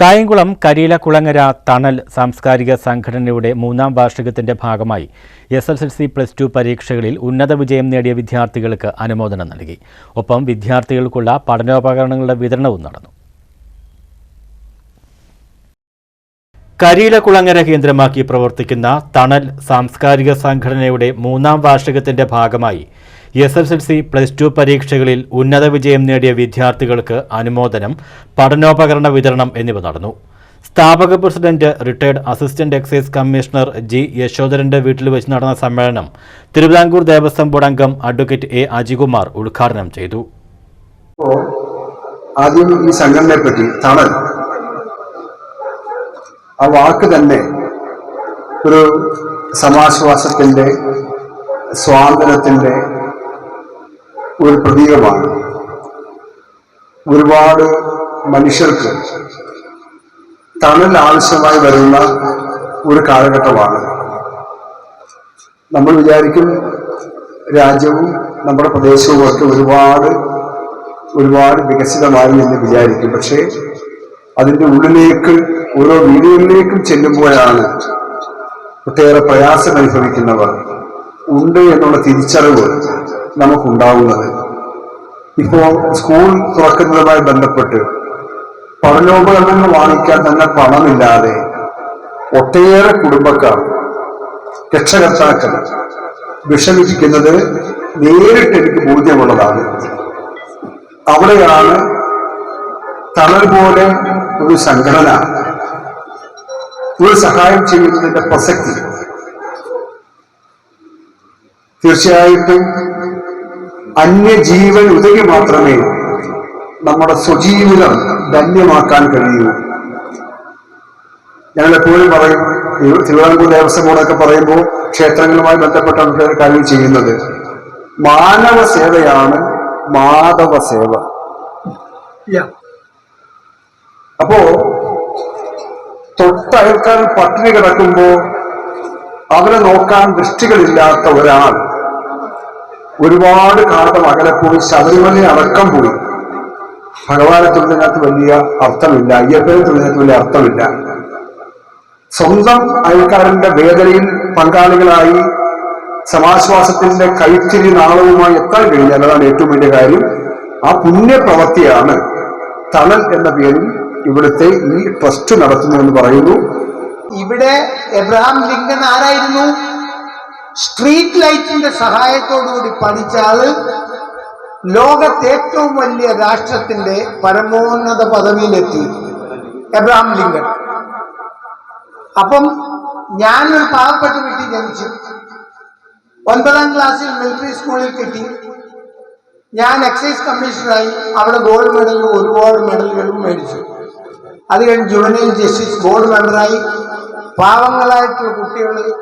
കായംകുളം കരീല കുളങ്ങര തണൽ സാംസ്കാരിക സംഘടനയുടെ മൂന്നാം വാർഷികത്തിന്റെ ഭാഗമായി S S L C plus two പരീക്ഷകളിൽ ഉന്നത വിജയം നേടിയ വിദ്യാർത്ഥികൾക്ക് അനുമോദനം നൽകി. ഒപ്പം വിദ്യാർത്ഥികൾക്കുള്ള പഠനോപകരണങ്ങളുടെ വിതരണവും നടന്നു. കരീല കുളങ്ങര കേന്ദ്രമാക്കി പ്രവർത്തിക്കുന്ന തണൽ സാംസ്കാരിക സംഘടനയുടെ മൂന്നാം വാർഷികത്തിന്റെ ഭാഗമായി S S L C plus two പരീക്ഷകളിൽ ഉന്നത വിജയം നേടിയ വിദ്യാർത്ഥികൾക്ക് അനുമോദനം പഠനോപകരണ വിതരണം എന്നിവ നടന്നു. സ്ഥാപക president retired assistant excise commissioner G യശോധരന്റെ വീട്ടിൽ വെച്ച് നടന്ന സമ്മേളനം തിരുവിതാംകൂർ ദേവസ്വം ബോർഡ് അംഗം അഡ്വക്കേറ്റ് എ അജികുമാർ ഉദ്ഘാടനം ചെയ്തു. ആദ്യം ഈ സംഘടനയെ പറ്റി തണൽ ആ വാക്ക് തന്നെ ഒരു സമാശ്വാസത്തിന്റെ സ്വാതന്ത്ര്യത്തിന്റെ ഒരു പ്രതീകമാണ്. ഒരുപാട് മനുഷ്യർക്ക് തണൽ ആവശ്യമായി വരുന്ന ഒരു കാലഘട്ടമാണ്. നമ്മൾ വിചാരിക്കും രാജ്യവും നമ്മുടെ പ്രദേശവും ഒക്കെ ഒരുപാട് ഒരുപാട് വികസിതമായി എന്ന് വിചാരിക്കും. പക്ഷേ അതിന്റെ ഉള്ളിലേക്ക് ഓരോ വീടുകളിലേക്കും ചെല്ലുമ്പോഴാണ് ഒട്ടേറെ പ്രയാസം അനുഭവിക്കുന്നവർ ഉണ്ട് എന്നുള്ള തിരിച്ചറിവ് നമുക്കുണ്ടാവുന്നത്. ഇപ്പോ സ്കൂൾ തുറക്കുന്നതുമായി ബന്ധപ്പെട്ട് പഠനോപകരണങ്ങൾ വാങ്ങിക്കാൻ തന്നെ പണമില്ലാതെ ഒട്ടേറെ കുടുംബക്കാർ രക്ഷകർത്താക്കൾ വിഷമിച്ചിരിക്കുന്നത് നേരിട്ട് എനിക്ക് ബോധ്യമുള്ളതാണ്. അവിടെയാണ് തണൽ പോലെ ഒരു സംഘടന ഒരു സഹായം ചെയ്യുന്നതിന്റെ പ്രസക്തി. തീർച്ചയായിട്ടും അന്യജീവൻ ഉതകി മാത്രമേ നമ്മുടെ സ്വജീവിതം ധന്യമാക്കാൻ കഴിയൂ. ഞങ്ങൾ എപ്പോഴും പറയും തിരു- തിരുവിതാംകൂർ ദേവസ്വം ബോർഡൊക്കെ പറയുമ്പോൾ ക്ഷേത്രങ്ങളുമായി ബന്ധപ്പെട്ട കാര്യം ചെയ്യുന്നത്. മാനവ സേവയാണ് മാധവ സേവ. അപ്പോ തൊട്ടയൽക്കാരൻ പട്ടിണി കിടക്കുമ്പോ അവരെ നോക്കാൻ ദൃഷ്ടികളില്ലാത്ത ഒരാൾ ഒരുപാട് കാലം അകലെ പോയി ശബരിമല അടക്കം പോയി. ഭഗവാനെ തൊഴിലിനകത്ത് വലിയ അർത്ഥമില്ല അയ്യപ്പനെ തൊഴിലിനകത്ത് വലിയ അർത്ഥമില്ല. സ്വന്തം അയൽക്കാരന്റെ വേദനയിൽ പങ്കാളികളായി സമാശ്വാസത്തിന്റെ കൈത്തിരി നാളവുമായി എത്താൻ കഴിഞ്ഞാൽ അതാണ് ഏറ്റവും വലിയ കാര്യം. ആ പുണ്യപ്രവൃത്തിയാണ് തണൽ എന്ന പേരിൽ ഇവിടുത്തെ ഈ ട്രസ്റ്റ് നടത്തുന്നു എന്ന് പറയുന്നു. ഇവിടെ എബ്രഹാം ലിംഗൻ ആരായിരുന്നു? സ്ട്രീറ്റ് ലൈറ്റിന്റെ സഹായത്തോടുകൂടി പഠിച്ചാൽ ലോകത്തെ ഏറ്റവും വലിയ രാഷ്ട്രത്തിന്റെ പരമോന്നത പദവിയിലെത്തി. Abraham Lincoln. അപ്പം ഞാനൊരു പാവപ്പെട്ട വീട്ടിൽ ജനിച്ചു. ഒൻപതാം ക്ലാസ്സിൽ മിലിറ്ററി സ്കൂളിൽ കിട്ടി. ഞാൻ എക്സൈസ് കമ്മീഷണറായി അവിടെ ഗോൾഡ് മെഡലും ഒരുപാട് മെഡലുകളും മേടിച്ചു. അത് കഴിഞ്ഞ് ജുവനൈൽ ജസ്റ്റിസ് ബോർഡ് മെമ്പറായി പാവങ്ങളായിട്ടുള്ള കുട്ടികൾ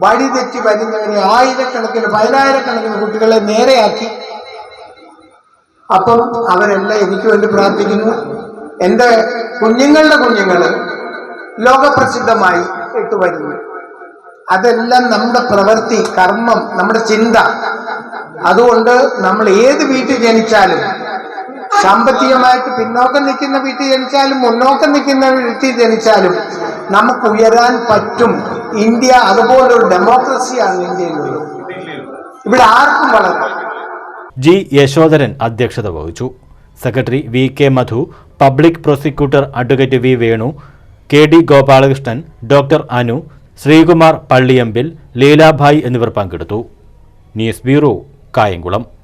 വഴി തെറ്റി വരുന്നവരെ ആയിരക്കണക്കിന് പതിനായിരക്കണക്കിന് കുട്ടികളെ നേരെയാക്കി. അപ്പം അവരെല്ലാം എനിക്ക് വേണ്ടി പ്രാർത്ഥിക്കുന്നു. എന്റെ കുഞ്ഞുങ്ങളുടെ കുഞ്ഞുങ്ങൾ ലോകപ്രസിദ്ധമായി ഇട്ട് വരുന്നു. അതെല്ലാം നമ്മുടെ പ്രവൃത്തി കർമ്മം നമ്മുടെ ചിന്ത. അതുകൊണ്ട് നമ്മൾ ഏത് വീട്ടിൽ ജനിച്ചാലും സാമ്പത്തികമായിട്ട് പിന്നോക്കം നിൽക്കുന്ന വീട്ടിൽ ജനിച്ചാലും മുന്നോക്കം നിൽക്കുന്ന വീട്ടിൽ ജനിച്ചാലും നമുക്ക് ഉയരാൻ പറ്റും. ഇന്ത്യ അതുപോലെ അതുപോലൊരു ഡെമോക്രസിയാണ് ഇന്ത്യയിലുള്ളത്. ഇവിടെ ആർക്കും വളരാം. ജി യശോധരൻ അധ്യക്ഷത വഹിച്ചു. Secretary V K Madhu public prosecutor advocate V Venu K D Gopalakrishnan doctor Anu Sreekumar Palliyambil Leelabhai എന്നിവർ പങ്കെടുത്തു. News bureau Kayamkulam.